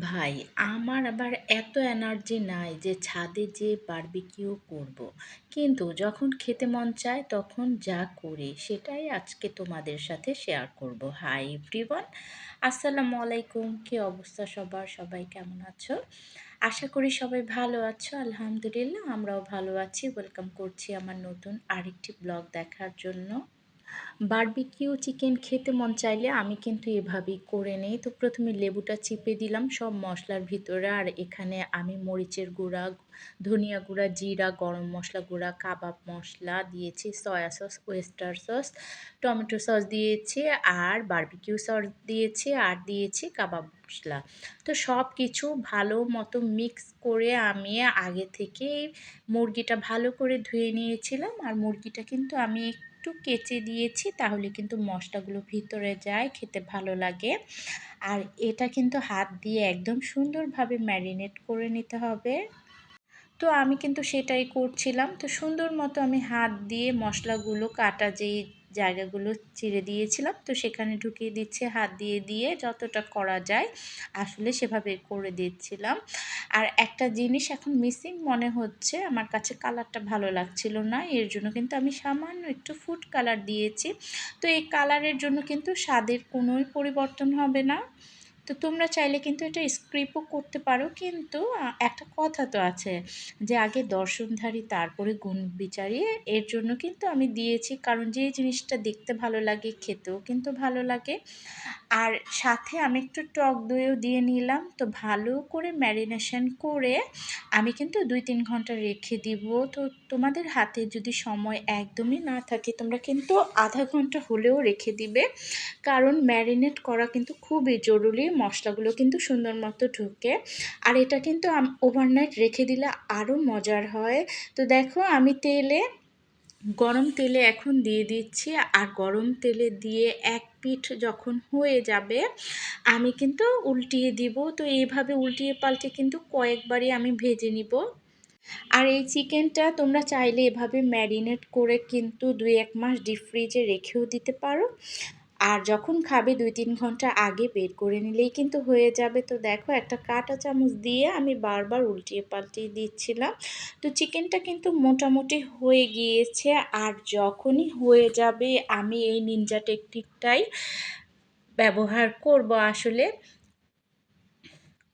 ভাই, আমার আবার এত এনার্জি নাই যে ছাদে যেয়ে বারবিকিউ করব। কিন্তু যখন খেতে মন চায় তখন যা করি, সেটাই আজকে তোমাদের সাথে শেয়ার করব। হাই এভরিওয়ান আসসালামু আলাইকুম। কি অবস্থা সবার? সবাই কেমন আছো? আশা করি সবাই ভালো আছো। আলহামদুলিল্লাহ, আমরাও ভালো আছি। ওয়েলকাম করছি আমার নতুন আরেকটি ব্লগ দেখার জন্য। বারবিকিউ চিকেন খেতে মন চাইলে আমি কিন্তু এভাবেই করে নেই। তো প্রথমে লেবুটা চিপে দিলাম, সব মশলার ভিতরে। আর এখানে আমি মরিচের গুঁড়া, ধনিয়া গুঁড়া, জিরা, গরম মশলা গুঁড়া, কাবাব মশলা দিয়েছি, soya sauce, oyster sauce, tomato sauce দিয়েছি, আর বারবিকিউ সস দিয়েছি, আর দিয়েছি কাবাব মশলা। তো সব কিছু ভালো মতো মিক্স করে আমি আগে থেকে মুরগিটা ভালো করে ধুয়ে নিয়েছিলাম। আর মুরগিটা কিন্তু আমি একটু কেচে দিয়েছি, তাহলে কিন্তু মশলাগুলো ভিতরে যায়, খেতে ভালো লাগে। আর এটা কিন্তু হাত দিয়ে একদম সুন্দরভাবে ম্যারিনেট করে নিতে হবে। তো আমি কিন্তু সেটাই করছিলাম। তো সুন্দর মতো আমি হাত দিয়ে মশলাগুলো কাটা যেই জায়গাগুলো চিড়ে দিয়েছিলাম। তো সেখানে ঢুকিয়ে দিচ্ছে, হাত দিয়ে দিয়ে যতটা করা যায় আসলে সেভাবে করে দিচ্ছিলাম। আর একটা জিনিস এখন মিসিং মনে হচ্ছে, আমার কাছে কালারটা ভালো লাগছিল না, এর জন্য কিন্তু আমি সামান্য একটু ফুড কালার দিয়েছি। তো এই কালারের জন্য কিন্তু স্বাদের কোনোই পরিবর্তন হবে না। তো তোমরা চাইলে কিন্তু এটা স্ক্রিপও করতে পারো। কিন্তু একটা কথা তো আছে যে, আগে দর্শনধারী তারপরে গুণ বিচারি, এর জন্য কিন্তু আমি দিয়েছি। কারণ যে জিনিসটা দেখতে ভালো লাগে, খেতেও কিন্তু ভালো লাগে। আর সাথে আমি একটু টক দইও দিয়ে নিলাম। তো ভালো করে ম্যারিনেশন করে আমি কিন্তু দুই তিন ঘণ্টা রেখে দিব। তো তোমাদের হাতে যদি সময় একদমই না থাকে, তোমরা কিন্তু আধা ঘণ্টা হলেও রেখে দিবে। কারণ ম্যারিনেট করা কিন্তু খুবই জরুরি। মশলাগুলো কিন্তু সুন্দর মতো ঢুকে। আর এটা কিন্তু ওভারনাইট রেখে দিলে আরও মজার হয়। তো দেখো আমি তেলে, গরম তেলে এখন দিয়ে দিচ্ছি। আর গরম তেলে দিয়ে এক পিঠ যখন হয়ে যাবে, আমি কিন্তু উল্টিয়ে দিব। তো এইভাবে উল্টিয়ে পাল্টে কিন্তু কয়েকবারই আমি ভেজে নিব। আর এই চিকেনটা তোমরা চাইলে এভাবে ম্যারিনেট করে কিন্তু দুই এক মাস ডিপ ফ্রিজে রেখেও দিতে পারো। আর যখন খাবে দুই তিন ঘণ্টা আগে বের করে নিলেই কিন্তু হয়ে যাবে। তো দেখো একটা কাটা চামচ দিয়ে আমি বারবার উল্টিয়ে পাল্টিয়ে দিচ্ছিলাম। তো চিকেনটা কিন্তু মোটামুটি হয়ে গিয়েছে আর যখনই হয়ে যাবে আমি এই নিনজা টেকনিকটাই ব্যবহার করব আসলে।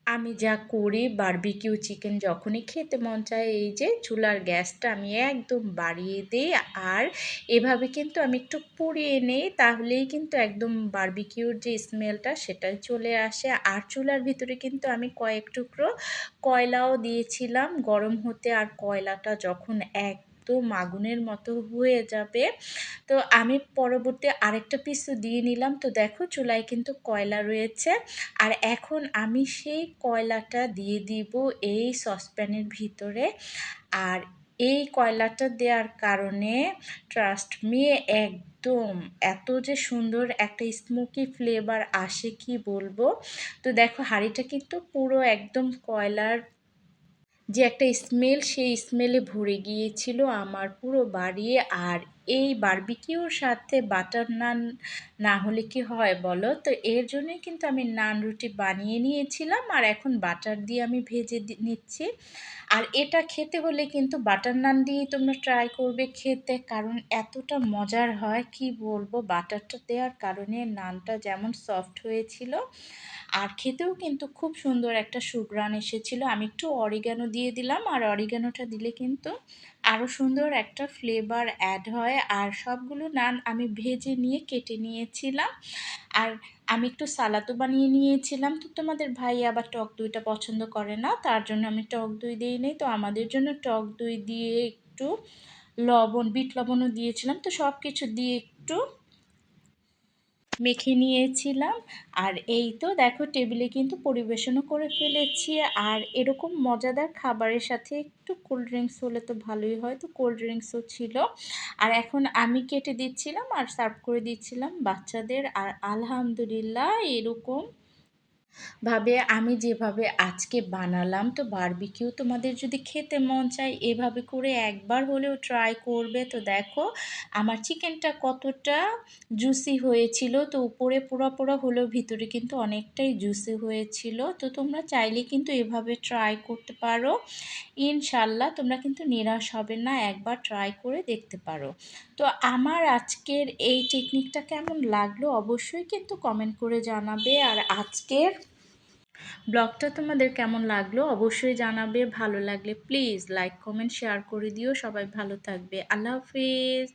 আমি যা করি বারবিকিউ চিকেন যখনই খেতে মন চায়, এই যে চুলার গ্যাসটা আমি একদম বাড়িয়ে দিই। আর এভাবে কিন্তু আমি একটু পুড়িয়ে নেই, তাহলেই কিন্তু একদম বারবিকিউর যে স্মেলটা সেটাই চলে আসে। আর চুলার ভিতরে কিন্তু আমি কয়েক টুকরো কয়লাও দিয়েছিলাম। গরম হতে আর কয়লাটা যখন এক একদম আগুনের মতো হয়ে যাবে। তো আমি পরবর্তী আরেকটা পিসও দিয়ে নিলাম। তো দেখো চুলায় কিন্তু কয়লা রয়েছে। আর এখন আমি সেই কয়লাটা দিয়ে দিব এই সসপ্যানের ভিতরে। আর এই কয়লাটা দেওয়ার কারণে ট্রাস্ট মি একদম এত যে সুন্দর একটা স্মোকি ফ্লেভার আসে কি বলব? তো দেখো হাঁড়িটা কিন্তু পুরো একদম কয়লার যে একটা স্মেল সেই স্মেলে ভরে গিয়েছিল আমার পুরো বাড়ি আর এই বারবিকিউর সাথে বাটার নান না হলে কি হয় বলো? তো এর জন্যই কিন্তু আমি নান রুটি বানিয়ে নিয়েছিলাম আর এখন বাটার দিয়ে আমি ভেজে নিচ্ছি। আর এটা খেতে হলে কিন্তু বাটার নান দিয়েই তোমরা ট্রাই করবে খেতে, কারণ এতটা মজার হয়, কি বলব? বাটারটা দেওয়ার কারণে নানটা যেমন সফট হয়েছিল আর খেতেও কিন্তু খুব সুন্দর একটা সুগ্রান এসেছিল। আমি একটু অরিগানো দিয়ে দিলাম আর অরিগানোটা দিলে কিন্তু আরও সুন্দর একটা ফ্লেভার অ্যাড হয়। আর সবগুলো নান আমি ভেজে নিয়ে কেটে নিয়েছিলাম। আর আমি একটু সালাদও বানিয়ে নিয়েছিলাম। তো তোমাদের ভাই আবার টক দইটা পছন্দ করে না, তার জন্য আমি টক দই দিই নেই। তো আমাদের জন্য টক দই দিয়ে একটু লবণ, বিট লবণও দিয়েছিলাম। তো সব কিছু দিয়ে একটু মেখে নিয়েছিলাম। আর এই তো দেখো টেবিলে কিন্তু পরিবেশনও করে ফেলেছি। আর এরকম মজাদার খাবারের সাথে একটু কোল্ড ড্রিঙ্কস হলে তো ভালোই হয়, তো কোল্ড ড্রিঙ্কসও ছিল। আর এখন আমি কেটে দিচ্ছিলাম আর সার্ভ করে দিচ্ছিলাম বাচ্চাদের। আর আলহামদুলিল্লাহ এরকম ভাবে আমি যেভাবে আজকে বানালাম, তো বারবিকিউ তোমাদের যদি খেতে মন চায়, এভাবে করে একবার হলেও ট্রাই করবে। তো দেখো, আমার চিকেনটা কতটা জুসি হয়েছিল। তো উপরে পোড়া পোড়া হলেও ভিতরে কিন্তু অনেকটাই জুসি হয়েছিল। তো তোমরা চাইলে কিন্তু এভাবে ট্রাই করতে পারো। ইনশাল্লাহ তোমরা কিন্তু নিরাশ হবে না, একবার ট্রাই করে দেখতে পারো। তো আমার আজকের এই টেকনিকটা কেমন লাগল? অবশ্যই কিন্তু কমেন্ট করে জানাবে। আর আজকের ব্লগটা তোমাদের কেমন লাগল অবশ্যই জানাবে, ভালো লাগলে প্লিজ লাইক কমেন্ট শেয়ার করে দিও। সবাই ভালো থাকবে। আল্লাহ হাফিজ।